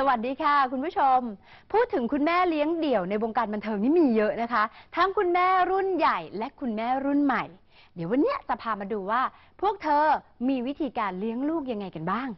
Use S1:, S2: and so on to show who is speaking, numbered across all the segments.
S1: สวัสดีค่ะ คุณผู้ชม พูดถึงคุณแม่เลี้ยงเดี่ยวในวงการบันเทิงนี่มีเยอะนะคะ ทั้งคุณแม่รุ่นใหญ่และคุณแม่รุ่นใหม่ เดี๋ยววันเนี้ยจะพามาดูว่า พวกเธอมีวิธีการเลี้ยงลูกยังไงกันบ้าง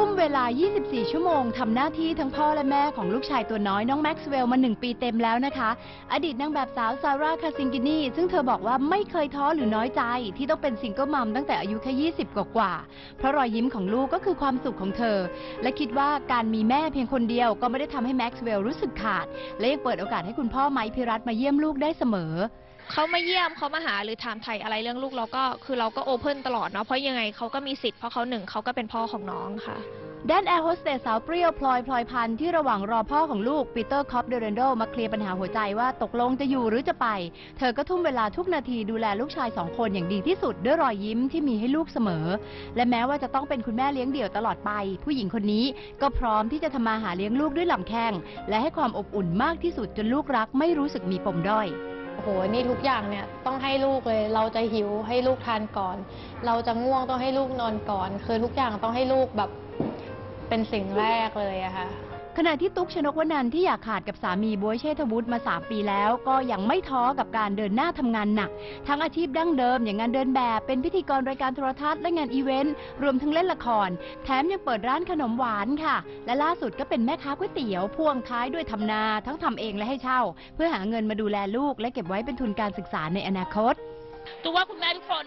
S1: ทุ่มเวลา 24 ชั่วโมง ทำหน้าที่ทั้งพ่อและแม่ของลูกชายตัวน้อยน้องแม็กซ์เวลมาหนึ่งปีเต็มแล้วนะคะ อดีตนางแบบสาวซาร่าคาซิงกินีซึ่งเธอบอกว่าไม่เคยท้อหรือน้อยใจ ที่ต้องเป็นซิงเกิลมัมตั้งแต่อายุแค่ 20 กว่าเพราะรอยยิ้มของลูกก็คือความสุขของเธอ และคิดว่าการมีแม่เพียงคนเดียวก็ไม่ได้ทำให้แม็กซ์เวลรู้สึกขาด และยังเปิดโอกาสให้คุณพ่อไมค์พิรัตมาเยี่ยมลูกได้เสมอ
S2: เขามาเยี่ยมเขามาหาหรือถามไถ่อะไรเรื่องลูกเราก็คือเราก็โอเพ่นตลอดเนาะเพราะยังไงเขาก็มีสิทธิ์เพราะเขาหนึ่งเขาก็เป็นพ่อของน้องค่ะ
S1: ด้านแอร์โฮสเตสสาวเปรี้ยวพลอยพลอยพันธ์ที่ระหว่างรอพ่อของลูกปีเตอร์คอปเดเรนโดมาเคลียร์ปัญหาหัวใจว่าตกลงจะอยู่หรือจะไป เธอก็ทุ่มเวลาทุกนาทีดูแลลูกชายสองคนอย่างดีที่สุดด้วยรอยยิ้มที่มีให้ลูกเสมอ และแม้ว่าจะต้องเป็นคุณแม่เลี้ยงเดี่ยวตลอดไป ผู้หญิงคนนี้ก็พร้อมที่จะทำมาหาเลี้ยงลูกด้วยลำแข้งและให้ความอบอุ่นมากที่สุดจนลูกรักไม่รู้สึกมีปมด้อย
S3: โอ้โหนี่ทุกอย่างเนี่ยต้องให้ลูกเลย เราจะหิวให้ลูกทานก่อน เราจะง่วงต้องให้ลูกนอนก่อน คือทุกอย่างต้องให้ลูกแบบเป็นสิ่งแรกเลยอะค่ะ
S1: ขณะที่ตุ๊กชนกวนันท์ที่อยากขาดกับสามีบวยเชษฐวุฒิมา 3 ปีแล้ว ก็ยังไม่ท้อกับการเดินหน้าทำงานหนัก ทั้งอาชีพดั้งเดิม อย่างงานเดินแบบ เป็นพิธีกรรายการโทรทัศน์และงานอีเวนต์ รวมทั้งเล่นละคร แถมยังเปิดร้านขนมหวานค่ะ และล่าสุดก็เป็นแม่ค้าก๋วยเตี๋ยว พ่วงท้ายด้วยทำนาทั้งทำเองและให้เช่า เพื่อหาเงินมาดูแลลูก และเก็บไว้เป็นทุนการศึกษาในอนาคต
S4: ตูว่าคุณแม่ทุกคน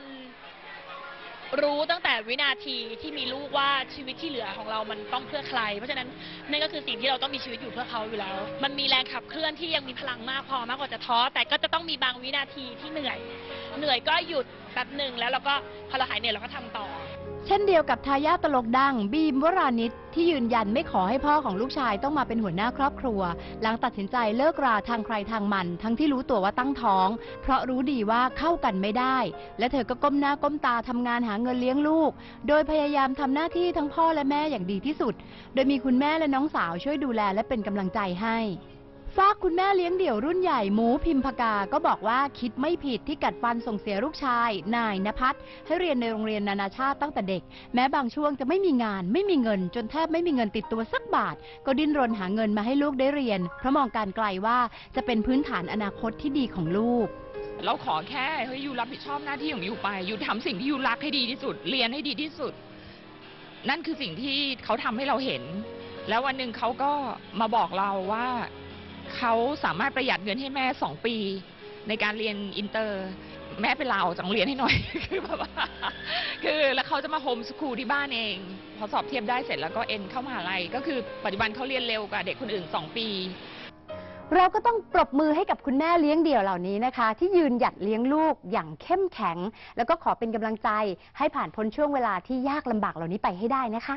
S4: รู้ตั้งแต่วินาทีที่มีลูกว่าชีวิตที่เหลือของเรามันต้องเพื่อใคร เพราะฉะนั้นนั่นก็คือสิ่งที่เราต้องมีชีวิตอยู่เพื่อเขาอยู่แล้ว มันมีแรงขับเคลื่อนที่ยังมีพลังมากพอมากกว่าจะท้อแต่ก็จะต้องมีบางวินาทีที่เหนื่อย เหนื่อยก็หยุด ป๊บหนึ่งแล้วเราก็พอเราหายเหนื่อยเราก็ทำต่อ
S1: เช่นเดียวกับทายาทตลกดังบีมวรานิชที่ยืนยันไม่ขอให้พ่อของลูกชายต้องมาเป็นหัวหน้าครอบครัว หลังตัดสินใจเลิกราทางใครทางมัน ทั้งที่รู้ตัวว่าตั้งท้อง เพราะรู้ดีว่าเข้ากันไม่ได้ และเธอก็ก้มหน้าก้มตาทำงานหาเงินเลี้ยงลูก โดยพยายามทำหน้าที่ทั้งพ่อและแม่อย่างดีที่สุด โดยมีคุณแม่และน้องสาวช่วยดูแลและเป็นกำลังใจให้ ฝากคุณแม่เลี้ยงเดี่ยวรุ่นใหญ่หมูพิมพกา ก็บอกว่าคิดไม่ผิดที่กัดฟันส่งเสียลูกชาย นายนภัสให้เรียนในโรงเรียนนานาชาติตั้งแต่เด็ก แม้บางช่วงจะไม่มีงาน ไม่มีเงิน จนแทบไม่มีเงินติดตัวสักบาท ก็ดิ้นรนหาเงินมาให้ลูกได้เรียน เพราะมองการไกลว่าจะเป็นพื้นฐานอนาคตที่ดีของลูก
S5: เราขอแค่เฮ้ยยูรับผิดชอบหน้าที่ของยูไปยูทำสิ่งที่ยูรักให้ดีที่สุด เรียนให้ดีที่สุด นั่นคือสิ่งที่เขาทำให้เราเห็น แล้ววันหนึ่งเขาก็มาบอกเราว่า เขาสามารถประหยัดเงินให้แม่สองปี ในการเรียนอินเตอร์ แม่ไปลาออกจากโรงเรียนให้หน่อย คือแบบว่าคือแล้วเขาจะมาโฮมสคูลที่บ้านเอง พอสอบเทียบได้เสร็จแล้วก็เอ็นเข้ามหาลัยก็คือปัจจุบันเขาเรียนเร็วกว่าเด็กคนอื่นสองปี
S1: เราก็ต้องปรบมือให้กับคุณแม่เลี้ยงเดี่ยวเหล่านี้นะคะ ที่ยืนหยัดเลี้ยงลูกอย่างเข้มแข็ง แล้วก็ขอเป็นกำลังใจให้ผ่านพ้นช่วงเวลาที่ยากลำบากเหล่านี้ไปให้ได้นะคะ